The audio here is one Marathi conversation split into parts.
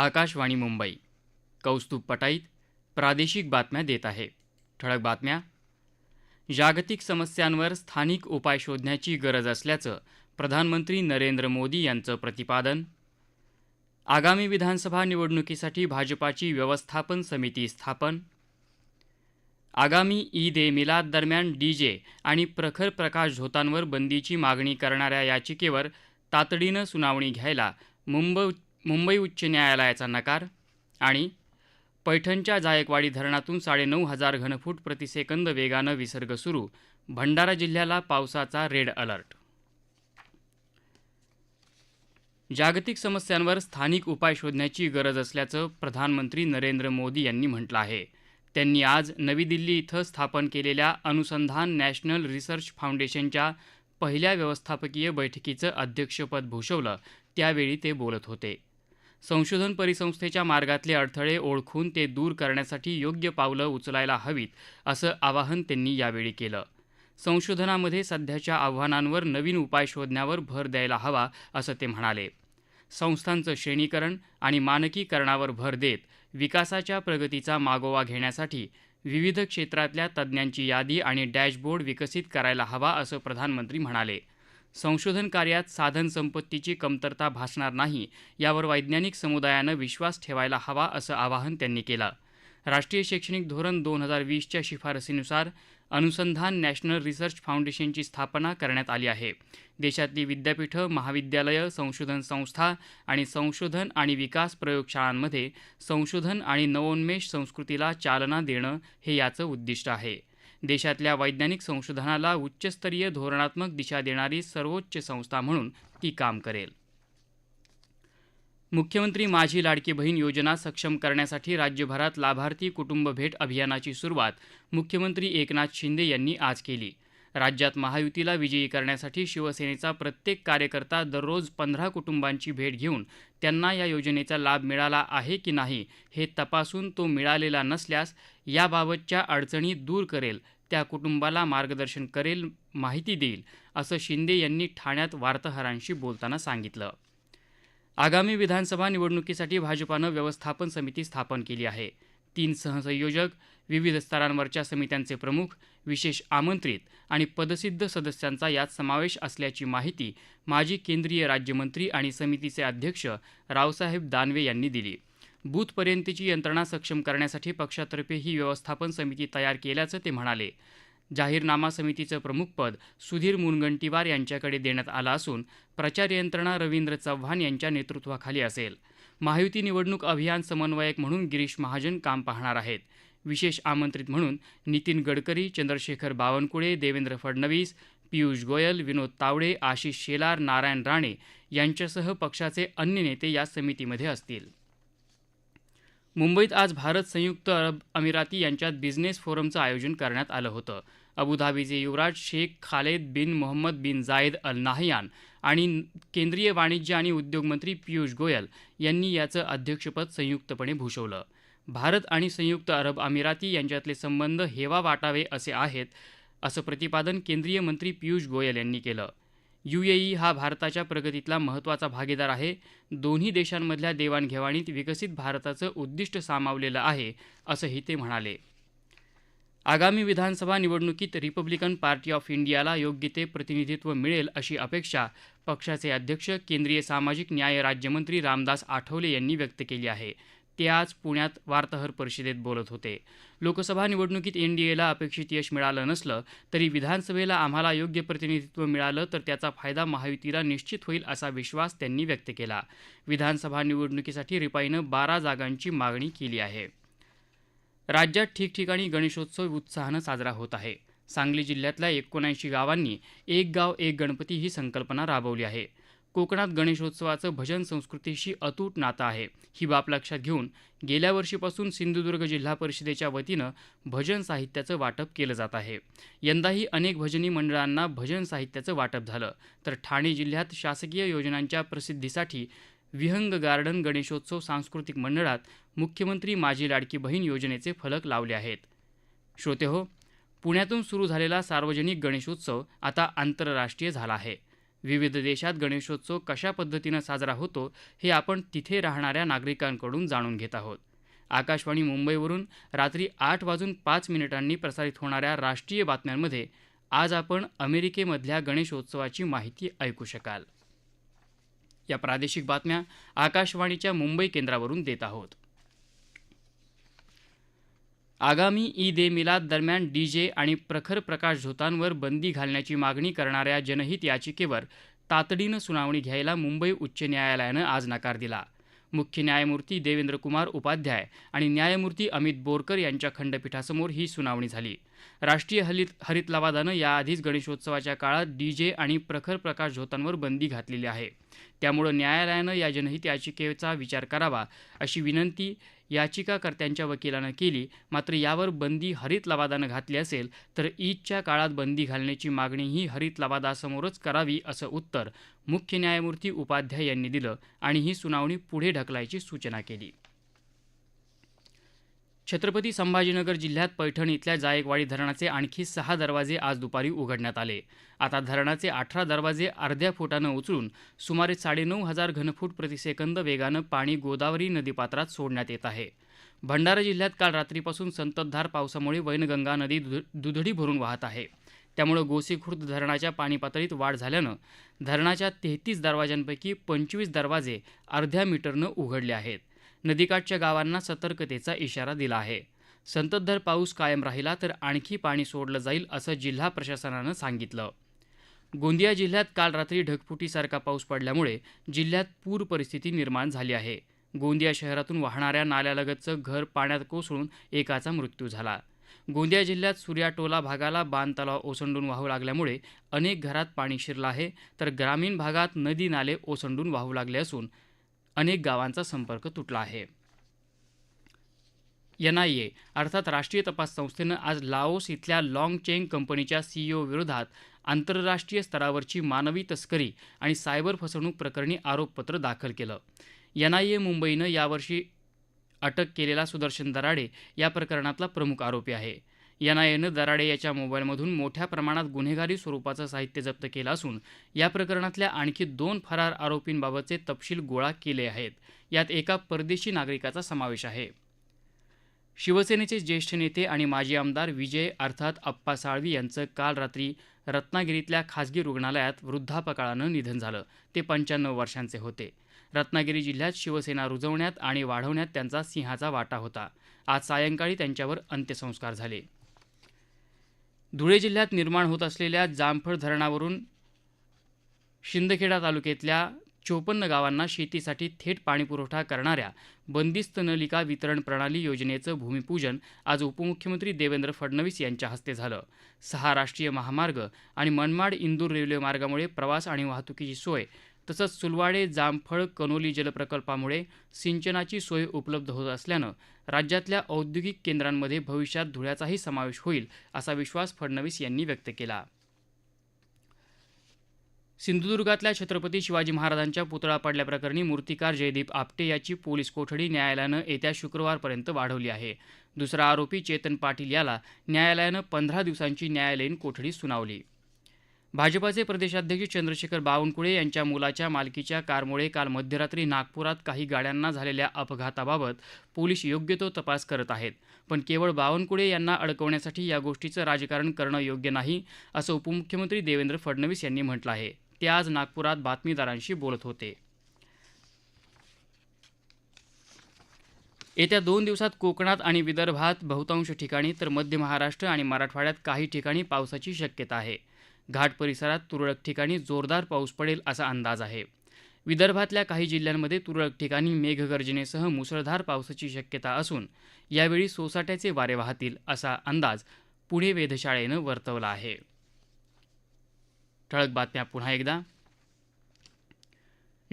आकाशवाणी मुंबई. कौस्तुभ पटाईत प्रादेशिक बातम्या देत आहे. ठळक बातम्या. जागतिक समस्यांवर स्थानिक उपाय शोधण्याची गरज असल्याचं प्रधानमंत्री नरेंद्र मोदी यांचं प्रतिपादन. आगामी विधानसभा निवडणुकीसाठी भाजपाची व्यवस्थापन समिती स्थापन. आगामी ईद ए मिलाद दरम्यान डीजे आणि प्रखर प्रकाश झोतांवर बंदीची मागणी करणाऱ्या याचिकेवर तातडीनं सुनावणी घ्यायला मुंबई मुंबई उच्च न्यायालयाचा नकार आणि पैठणच्या जायकवाडी धरणातून साडेनऊ हजार घनफूट प्रतिसेकंद वेगानं विसर्ग सुरू भंडारा जिल्ह्याला पावसाचा रेड अलर्ट. जागतिक समस्यांवर स्थानिक उपाय शोधण्याची गरज असल्याचं प्रधानमंत्री नरेंद्र मोदी यांनी म्हटलं आहे. त्यांनी आज नवी दिल्ली इथं स्थापन केलेल्या अनुसंधान नॅशनल रिसर्च फाउंडेशनच्या पहिल्या व्यवस्थापकीय बैठकीचं अध्यक्षपद भूषवलं. त्यावेळी ते बोलत होते. संशोधन परिसंस्थेच्या मार्गातले अडथळे ओळखून ते दूर करण्यासाठी योग्य पावलं उचलायला हवीत असं आवाहन त्यांनी यावेळी केलं. संशोधनामध्ये सध्याच्या आव्हानांवर नवीन उपाय शोधण्यावर भर द्यायला हवा असं ते म्हणाले. संस्थांचं श्रेणीकरण आणि मानकीकरणावर भर देत विकासाच्या प्रगतीचा मागोवा घेण्यासाठी विविध क्षेत्रातल्या तज्ज्ञांची यादी आणि डॅशबोर्ड विकसित करायला हवा असं प्रधानमंत्री म्हणाले. संशोधन कार्यात साधनसंपत्तीची कमतरता भासणार नाही यावर वैज्ञानिक समुदायानं विश्वास ठेवायला हवा असं आवाहन त्यांनी केलं. राष्ट्रीय शैक्षणिक धोरण दोन हजार वीसच्या शिफारसीनुसार अनुसंधान नॅशनल रिसर्च फाउंडेशनची स्थापना करण्यात आली आहे. देशातली विद्यापीठं महाविद्यालयं संशोधन संस्था आणि संशोधन आणि विकास प्रयोगशाळांमध्ये संशोधन आणि नवोन्मेष संस्कृतीला चालना देणं हे याचं उद्दिष्ट आहे. देशातल्या वैज्ञानिक संशोधनाला उच्चस्तरीय धोरणात्मक दिशा देणारी सर्वोच्च संस्था म्हणून ती काम करेल. मुख्यमंत्री माझी लाडकी बहीण योजना सक्षम करण्यासाठी राज्यभरात लाभार्थी कुटुंब भेट अभियानाची सुरुवात मुख्यमंत्री एकनाथ शिंदे यांनी आज केली. राज्यात महायुतीला विजयी करण्यासाठी शिवसेनेचा प्रत्येक कार्यकर्ता दररोज पंधरा कुटुंबांची भेट घेऊन त्यांना या योजनेचा लाभ मिळाला आहे की नाही हे तपासून तो मिळालेला नसल्यास याबाबतच्या अडचणी दूर करेल त्या कुटुंबाला मार्गदर्शन करेल माहिती देईल असं शिंदे यांनी ठाण्यात वार्ताहरांशी बोलताना सांगितलं. आगामी विधानसभा निवडणुकीसाठी भाजपानं व्यवस्थापन समिती स्थापन केली आहे. तीन सहसंयोजक विविध स्तरांवरच्या समित्यांचे प्रमुख विशेष आमंत्रित आणि पदसिद्ध सदस्यांचा यात समावेश असल्याची माहिती माजी केंद्रीय राज्यमंत्री आणि समितीचे अध्यक्ष रावसाहेब दानवे यांनी दिली. बूथपर्यंतची यंत्रणा सक्षम करण्यासाठी पक्षातर्फे ही व्यवस्थापन समिती तयार केल्याचं ते म्हणाले. जाहीरनामा समितीचं प्रमुखपद सुधीर मुनगंटीवार यांच्याकडे देण्यात आलं असून प्रचार यंत्रणा रवींद्र चव्हाण यांच्या नेतृत्वाखाली असेल. महायुती निवडणूक अभियान समन्वयक म्हणून गिरीश महाजन काम पाहणार आहेत. विशेष आमंत्रित म्हणून नितीन गडकरी चंद्रशेखर बावनकुळे देवेंद्र फडणवीस पियुष गोयल विनोद तावडे आशिष शेलार नारायण राणे यांच्यासह पक्षाचे अन्य नेते या समितीमध्ये असतील. मुंबईत आज भारत संयुक्त अरब अमिराती यांच्यात बिझनेस फोरमचं आयोजन करण्यात आलं होतं. अबुधाबीचे युवराज Sheikh Khaled bin Mohammed bin Zayed Al Nahyan आणि केंद्रीय वाणिज्य आणि उद्योग मंत्री पियुष गोयल यांनी याचं अध्यक्षपद संयुक्तपणे भूषवलं. भारत आणि संयुक्त अरब अमिराती यांच्यातले संबंध हेवा वाटावे असे आहेत असं प्रतिपादन केंद्रीय मंत्री पियुष गोयल यांनी केलं. यूएई हा भारताच्या प्रगतीतला महत्त्वाचा भागीदार आहे. दोन्ही देशांमधल्या देवाणघेवाणीत विकसित भारताचं उद्दिष्ट सामावलेलं आहे असंही ते म्हणाले. आगामी विधानसभा निवडणुकीत रिपब्लिकन पार्टी ऑफ इंडियाला योग्य ते प्रतिनिधित्व मिळेल अशी अपेक्षा पक्षाचे अध्यक्ष केंद्रीय सामाजिक न्याय राज्यमंत्री रामदास आठवले यांनी व्यक्त केली आहे. ते आज पुण्यात वार्ताहर परिषदेत बोलत होते. लोकसभा निवडणुकीत एनडीएला अपेक्षित यश मिळालं नसलं तरी विधानसभेला आम्हाला योग्य प्रतिनिधित्व मिळालं तर त्याचा फायदा महायुतीला निश्चित होईल असा विश्वास त्यांनी व्यक्त केला. विधानसभा निवडणुकीसाठी रिपाईनं बारा जागांची मागणी केली आहे. राज्यात ठिकठिकाणी गणेशोत्सव उत्साहानं साजरा होत आहे. सांगली जिल्ह्यातल्या एकोणऐंशी गावांनी एक गाव एक गणपती ही संकल्पना राबवली आहे. कोकणात गणेशोत्सवाचं भजन संस्कृतीशी अतूट नातं आहे. ही बाब लक्षात घेऊन गेल्या वर्षीपासून सिंधुदुर्ग जिल्हा परिषदेच्या वतीनं भजन साहित्याचं वाटप केलं जात आहे. यंदाही अनेक भजनी मंडळांना भजन साहित्याचं वाटप झालं. तर ठाणे जिल्ह्यात शासकीय योजनांच्या प्रसिद्धीसाठी विहंग गार्डन गणेशोत्सव सांस्कृतिक मंडळात मुख्यमंत्री माझी लाडकी बहीण योजनेचे फलक लावले आहेत. श्रोतेहो पुण्यातून सुरू झालेला सार्वजनिक गणेशोत्सव आता आंतरराष्ट्रीय झाला आहे. विविध देशात गणेशोत्सव कशा पद्धतीनं साजरा होतो हे आपण तिथे राहणाऱ्या नागरिकांकडून जाणून घेत आहोत. आकाशवाणी मुंबईवरून रात्री आठ वाजून पाच मिनिटांनी प्रसारित होणाऱ्या राष्ट्रीय बातम्यांमध्ये आज आपण अमेरिकेमधल्या गणेशोत्सवाची माहिती ऐकू शकाल. या प्रादेशिक बातम्या आकाशवाणीच्या मुंबई केंद्रावरून देत आहोत. आगामी ईद ए मिलाद दरम्यान डीजे आणि प्रखर प्रकाश झोतांवर बंदी घालण्याची मागणी करणाऱ्या जनहित याचिकेवर तातडीनं सुनावणी घ्यायला मुंबई उच्च न्यायालयानं आज नकार दिला. मुख्य न्यायमूर्ती देवेंद्र कुमार उपाध्याय आणि न्यायमूर्ती अमित बोरकर यांच्या खंडपीठासमोर ही सुनावणी झाली. राष्ट्रीय हरित हरित लवादानं याआधीच गणेशोत्सवाच्या काळात डीजे आणि प्रखर प्रकाश झोतांवर बंदी घातलेली आहे. त्यामुळं न्यायालयानं या जनहित याचिकेचा विचार करावा अशी विनंती याचिकाकर्त्यांच्या वकिलानं केली. मात्र यावर बंदी हरित लवादानं घातली असेल तर ईदच्या काळात बंदी घालण्याची मागणीही हरित लवादासमोरच करावी असं उत्तर मुख्य न्यायमूर्ती उपाध्याय यांनी दिलं आणि ही सुनावणी पुढे ढकलायची सूचना केली. छत्रपती संभाजीनगर जिल्ह्यात पैठण इथल्या जायकवाडी धरणाचे आणखी सहा दरवाजे आज दुपारी उघडण्यात आले. आता धरणाचे अठरा दरवाजे अर्ध्या फुटानं उचलून सुमारे साडेनऊ हजार घनफूट प्रतिसेकंद वेगानं पाणी गोदावरी नदीपात्रात सोडण्यात येत आहे. भंडारा जिल्ह्यात काल रात्रीपासून संततधार पावसामुळे वैनगंगा नदी दु- दुधडी भरून वाहत आहे. त्यामुळे गोसीखुर्द धरणाच्या पाणीपातळीत वाढ झाल्यानं धरणाच्या तेहतीस दरवाजांपैकी पंचवीस दरवाजे अर्ध्या मीटरनं उघडले आहेत. नदीकाठच्या गावांना सतर्कतेचा इशारा दिला आहे. संततधार पाऊस कायम राहिला तर आणखी पाणी सोडलं जाईल असं जिल्हा प्रशासनानं सांगितलं. गोंदिया जिल्ह्यात काल रात्री ढगफुटीसारखा पाऊस पडल्यामुळे जिल्ह्यात पूर परिस्थिती निर्माण झाली आहे. गोंदिया शहरातून वाहणाऱ्या नाल्यालगतचं घर पाण्यात कोसळून एकाचा मृत्यू झाला. गोंदिया जिल्ह्यात सूर्याटोला भागाला बांध तलाव ओसंडून वाहू लागल्यामुळे अनेक घरात पाणी शिरलं आहे तर ग्रामीण भागात नदी नाले ओसंडून वाहू लागले असून अनेक गावांचा संपर्क तुटला आहे. एनआयए अर्थात राष्ट्रीय तपास संस्थेनं आज लाओस इथल्या लाँग चेंग कंपनीच्या सीईओ विरोधात आंतरराष्ट्रीय स्तरावरची मानवी तस्करी आणि सायबर फसवणूक प्रकरणी आरोपपत्र दाखल केलं. एनआयए मुंबईनं यावर्षी अटक केलेला सुदर्शन दराडे या प्रकरणातला प्रमुख आरोपी आहे. एनआयएनं दराडे याच्या मोबाईलमधून मोठ्या प्रमाणात गुन्हेगारी स्वरूपाचं साहित्य जप्त केलं असून या प्रकरणातल्या आणखी दोन फरार आरोपींबाबतचे तपशील गोळा केले आहेत. यात एका परदेशी नागरिकाचा समावेश आहे. शिवसेनेचे ज्येष्ठ नेते आणि माजी आमदार विजय अर्थात अप्पा साळवी यांचं काल रात्री रत्नागिरीतल्या खासगी रुग्णालयात वृद्धापकाळानं निधन झालं. ते पंच्याण्णव वर्षांचे होते. रत्नागिरी जिल्ह्यात शिवसेना रुजवण्यात आणि वाढवण्यात त्यांचा सिंहाचा वाटा होता. आज सायंकाळी त्यांच्यावर अंत्यसंस्कार झाले. धुळे जिल्ह्यात निर्माण होत असलेल्या जामफळ धरणावरून शिंदखेडा तालुक्यातल्या चोपन्न गावांना शेतीसाठी थेट पाणीपुरवठा करणाऱ्या बंदिस्त नलिका वितरण प्रणाली योजनेचं भूमिपूजन आज उपमुख्यमंत्री देवेंद्र फडणवीस यांच्या हस्ते झालं. सहा राष्ट्रीय महामार्ग आणि मनमाड इंदूर रेल्वे मार्गामुळे प्रवास आणि वाहतुकीची सोय तसंच सुलवाडे जामफळ कनोली जलप्रकल्पामुळे सिंचनाची सोय उपलब्ध होत असल्यानं राज्यातल्या औद्योगिक केंद्रांमध्ये भविष्यात धुळ्याचाही समावेश होईल असा विश्वास फडणवीस यांनी व्यक्त केला. सिंधुदुर्गातल्या छत्रपती शिवाजी महाराजांच्या पुतळा पडल्याप्रकरणी मूर्तिकार जयदीप आपटे याची पोलीस कोठडी न्यायालयानं येत्या शुक्रवारपर्यंत वाढवली आहे. दुसरा आरोपी चेतन पाटील याला न्यायालयानं पंधरा दिवसांची न्यायालयीन कोठडी सुनावली. भाजपाचे प्रदेशाध्यक्ष चंद्रशेखर बावनकुळे यांच्या मुलाच्या मालकीच्या कारमुळे काल मध्यरात्री नागपुरात काही गाड्यांना झालेल्या अपघाताबाबत पोलीस योग्य तो तपास करत आहेत. पण केवळ बावनकुळे यांना अडकवण्यासाठी या गोष्टीचं राजकारण करणं योग्य नाही असं उपमुख्यमंत्री देवेंद्र फडणवीस यांनी म्हटलं आहे. ते आज नागपुरात बातमीदारांशी बोलत होते. येत्या दोन दिवसात कोकणात आणि विदर्भात बहुतांश ठिकाणी तर मध्य महाराष्ट्र आणि मराठवाड्यात काही ठिकाणी पावसाची शक्यता आहे. घाट परिसरात तुरळक ठिकाणी जोरदार पाऊस पडेल असा अंदाज आहे. विदर्भातल्या काही जिल्ह्यांमध्ये तुरळक ठिकाणी मेघगर्जनेसह मुसळधार पावसाची शक्यता असून यावेळी सोसाट्याचे वारे वाहतील असा अंदाज पुणे वेधशाळेनं वर्तवला आहे. ठळक बातम्या पुन्हा एकदा.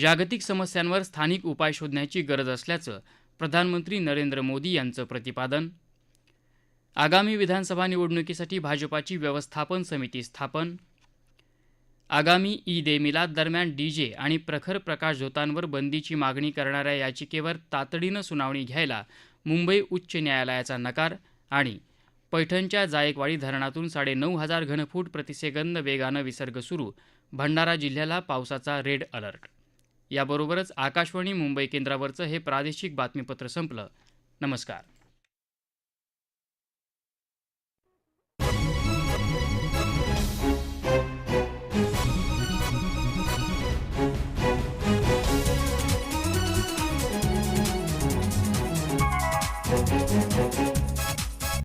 जागतिक समस्यांवर स्थानिक उपाय शोधण्याची गरज असल्याचं प्रधानमंत्री नरेंद्र मोदी यांचं प्रतिपादन आगामी विधानसभा निवडणुकीसाठी भाजपाची व्यवस्थापन समिती स्थापन. आगामी ईद ए मिलाद दरम्यान डीजे आणि प्रखर प्रकाश झोतांवर बंदीची मागणी करणाऱ्या याचिकेवर तातडीनं सुनावणी घ्यायला मुंबई उच्च न्यायालयाचा नकार आणि पैठणच्या जायकवाडी धरणातून साडेनऊ हजार घनफूट प्रतिसेकंद वेगानं विसर्ग सुरू भंडारा जिल्ह्याला पावसाचा रेड अलर्ट. याबरोबरच आकाशवाणी मुंबई केंद्रावरचं हे प्रादेशिक बातमीपत्र संपलं. नमस्कार.